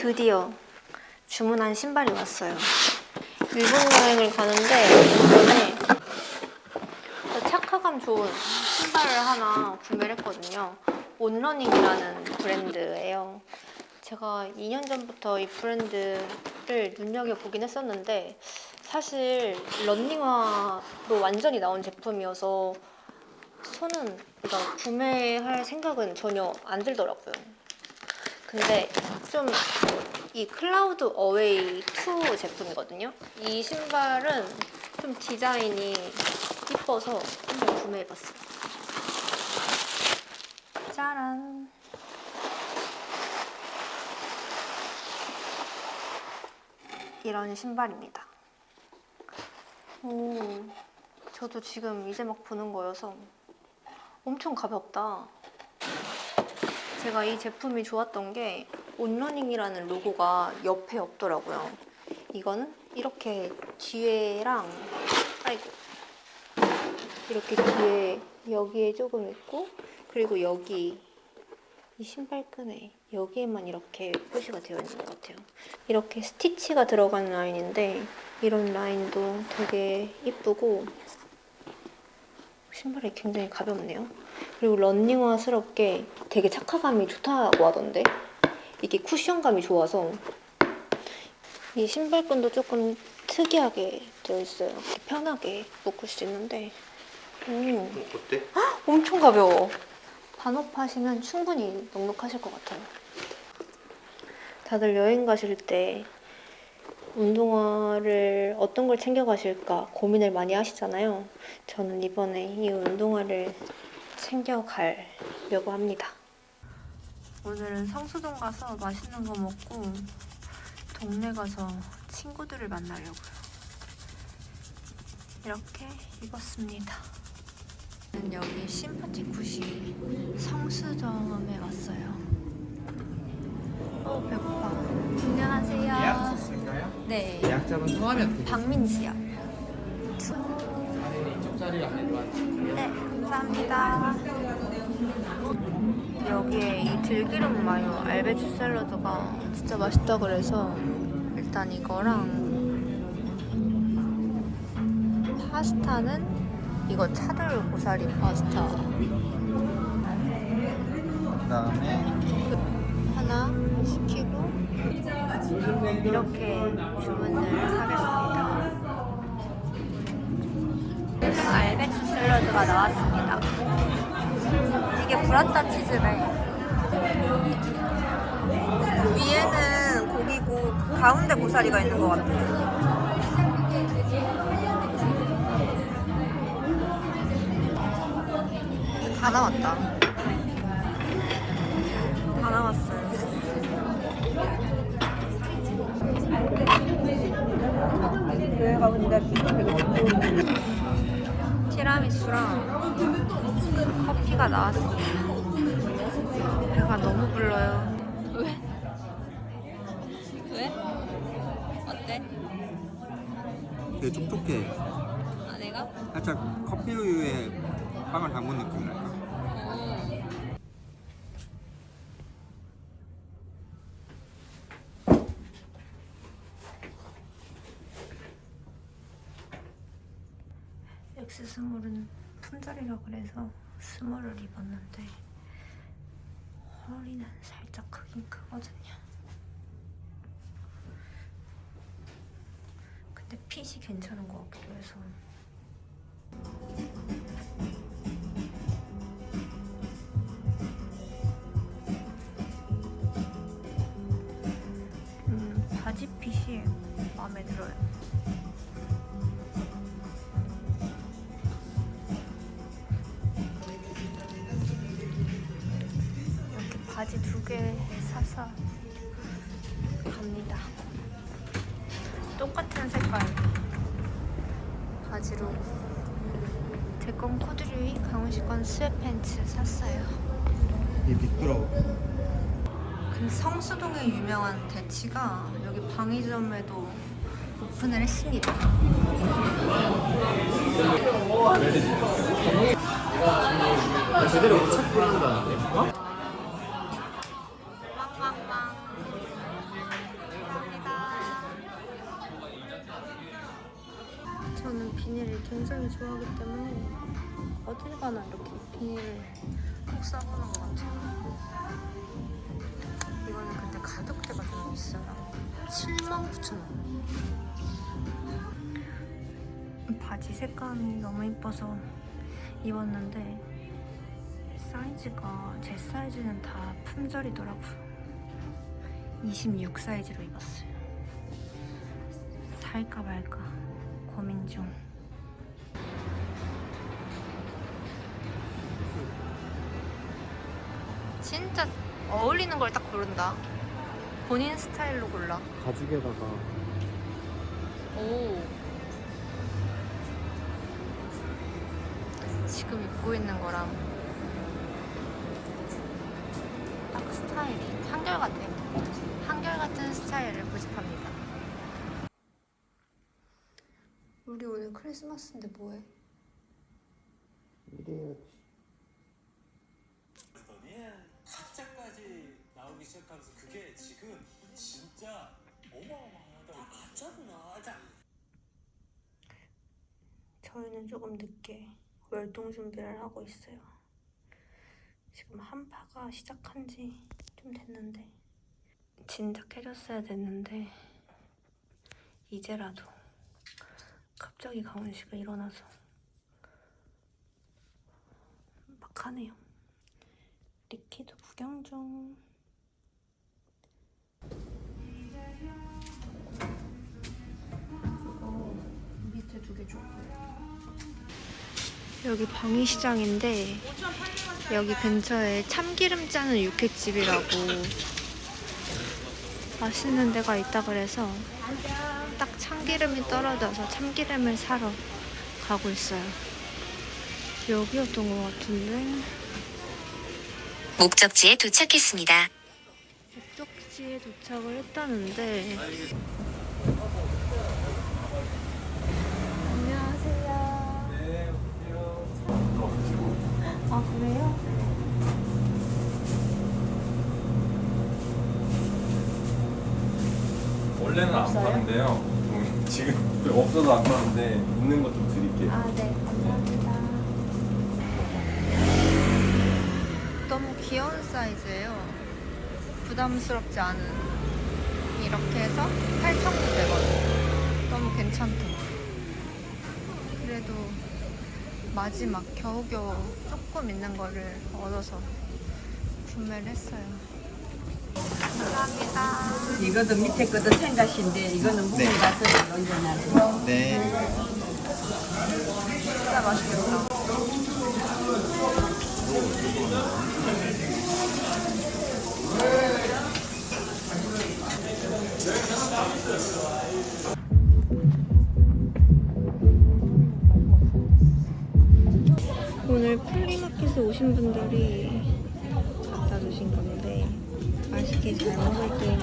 드디어 주문한 신발이 왔어요. 일본 여행을 가는데 이번에 착화감 좋은 신발을 하나 구매를 했거든요. 온러닝이라는 브랜드예요. 제가 2년 전부터 이 브랜드를 눈여겨보긴 했었는데 사실 런닝화로 완전히 나온 제품이어서 손은 그러니까 구매할 생각은 전혀 안 들더라고요. 근데 좀 이 클라우드 어웨이 2 제품이거든요. 이 신발은 좀 디자인이 이뻐서 한번 구매해봤어요. 짜란. 이런 신발입니다. 오, 저도 지금 이제 막 보는 거여서 엄청 가볍다. 제가 이 제품이 좋았던 게 온러닝이라는 로고가 옆에 없더라고요. 이거는 이렇게 뒤에랑 아이고 이렇게 뒤에 여기에 조금 있고 그리고 여기 이 신발끈에 여기에만 이렇게 표시가 되어 있는 것 같아요. 이렇게 스티치가 들어간 라인인데 이런 라인도 되게 이쁘고 신발이 굉장히 가볍네요. 그리고 런닝화스럽게 되게 착화감이 좋다고 하던데 이게 쿠션감이 좋아서 이 신발끈도 조금 특이하게 되어 있어요. 이렇게 편하게 묶을 수 있는데 음, 어때? 엄청 가벼워. 단호파시면 충분히 넉넉하실 것 같아요. 다들 여행 가실 때 운동화를 어떤 걸 챙겨 가실까 고민을 많이 하시잖아요. 저는 이번에 이 운동화를 챙겨 가려고 합니다. 오늘은 성수동 가서 맛있는 거 먹고 동네 가서 친구들을 만나려고요. 이렇게 입었습니다. 저는 여기 심파티쿠시 성수점에 왔어요. 어 배고파. 안녕하세요. 예약 썼을까요? 네. 예약자분 성함이 어떻게 되세요? 박민지요. 네, 이쪽 자리에 안내 도와드릴게요. 네, 감사합니다. 여기에 이 들기름 마요 알배추 샐러드가 진짜 맛있다 그래서 일단 이거랑 파스타는 이거 차돌 고사리 파스타 그다음에 하나 시키고 이렇게 주문을 하겠습니다. 샐러드가 나왔습니다. 이게 브라타 치즈래. 위에는 고기고 그 가운데 고사리가 있는 것 같아요. 다 나왔다. 다 나왔어요. 티라미수랑 커피가 나왔습니다. 배가 너무 불러요. 왜? 왜? 어때? 되게 촉촉해. 아 내가? 살짝 커피 우유에 빵을 담근 느낌이랄까. 스 스몰은 품절이라 그래서 스몰을 입었는데 허리는 살짝 크긴 크거든요. 근데 핏이 괜찮은 것 같기도 해서 음, 바지 핏이 마음에 들어요. 개 사서 갑니다. 똑같은 색깔 바지로 제 건 코드류이 강훈 씨 건 스웨팬츠 샀어요. 이 미끄러워. 그 성수동에 유명한 대치가 여기 방위점에도 오픈을 했습니다. 제대로 못 찾고 한다는데. 어? 비닐을 굉장히 좋아하기 때문에 어딜 가나 이렇게 비닐을 꼭 싸보는 것 같아요. 이거는 근데 가격대가 좀 있어요. 79,000원. 바지 색감이 너무 이뻐서 입었는데 사이즈가 제 사이즈는 다 품절이더라고요. 26 사이즈로 입었어요. 살까 말까 고민 중. 진짜 어울리는 걸 딱 고른다. 본인 스타일로 골라. 가죽에다가 오. 지금 입고 있는 거랑 딱 스타일이 한결같아. 한결같은 스타일을 고집합니다. 우리 오늘 크리스마스인데 뭐해? 이래야지. 가짜까지 나오기 시작하면서 그게 지금 진짜 어마어마하다. 가짜구나. 자, 저희는 조금 늦게 월동 준비를 하고 있어요. 지금 한파가 시작한 지 좀 됐는데 진작해줬어야 됐는데 이제라도 갑자기 강원 씨가 일어나서 막 하네요. 리키도 구경 중. 밑에 두개 줬고요. 여기 방위시장인데 여기 근처에 참기름 짜는 육회집이라고 맛있는 데가 있다 그래서 딱 참기름이 떨어져서 참기름을 사러 가고 있어요. 여기였던 것 같은데 목적지에 도착했습니다. 목적지에 도착을 했다는데 안녕하세요. 네, 아 그래요? 원래는 안 파는데요. 음, 지금 없어서 안 파는데 있는 것 좀 드릴게요. 아, 네, 감사합니다. 너무 귀여운 사이즈예요. 부담스럽지 않은. 이렇게 해서 8,900원. 너무 괜찮다. 그래도 마지막 겨우겨우 조금 있는 거를 얻어서 구매를 했어요. 감사합니다. 이것도 밑에 것도 생각인데 이거는 무늬 가서 얹어놔서 네. 진짜 맛있겠다. 오늘 플리마켓에 오신 분들이 맛